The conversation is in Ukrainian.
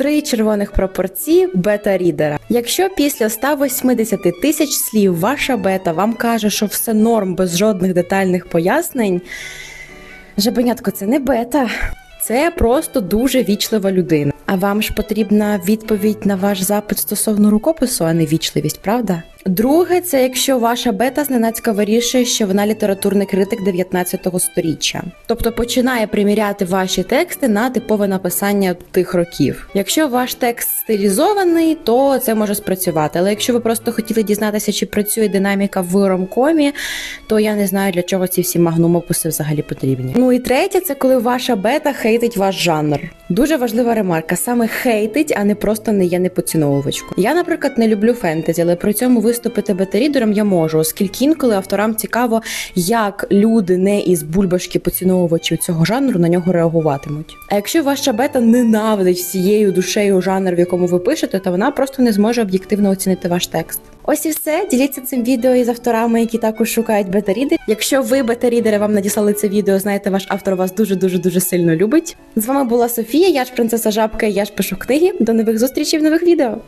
Три червоних пропорції бета-рідера. Якщо після 180 тисяч слів ваша бета вам каже, що все норм без жодних детальних пояснень, жабенятко, це не бета. Це просто дуже вічлива людина. А вам ж потрібна відповідь на ваш запит стосовно рукопису, а не вічливість, правда? Друге, це якщо ваша бета зненацька вирішує, що вона літературний критик 19 сторіччя, тобто починає приміряти ваші тексти на типове написання тих років. Якщо ваш текст стилізований, то це може спрацювати. Але якщо ви просто хотіли дізнатися, чи працює динаміка в ромкомі, то я не знаю для чого ці всі магнумописи взагалі потрібні. Ну і третє, це коли ваша бета хейтить ваш жанр. Дуже важлива ремарка: саме хейтить, а не просто не є непоціновувачку. Я, наприклад, не люблю фентезі, але при цьому виступити бета-рідером я можу, оскільки інколи авторам цікаво, як люди не із бульбашки поціновувачів цього жанру на нього реагуватимуть. А якщо ваша бета ненавидить всією душею жанр, в якому ви пишете, то вона просто не зможе об'єктивно оцінити ваш текст. Ось і все. Діліться цим відео із авторами, які також шукають бета-рідер. Якщо ви бета-рідери вам надіслали це відео, знаєте, ваш автор вас дуже дуже дуже сильно любить. З вами була Софія, я ж принцеса Жабка, я ж пишу книги. До нових зустрічей в нових відео.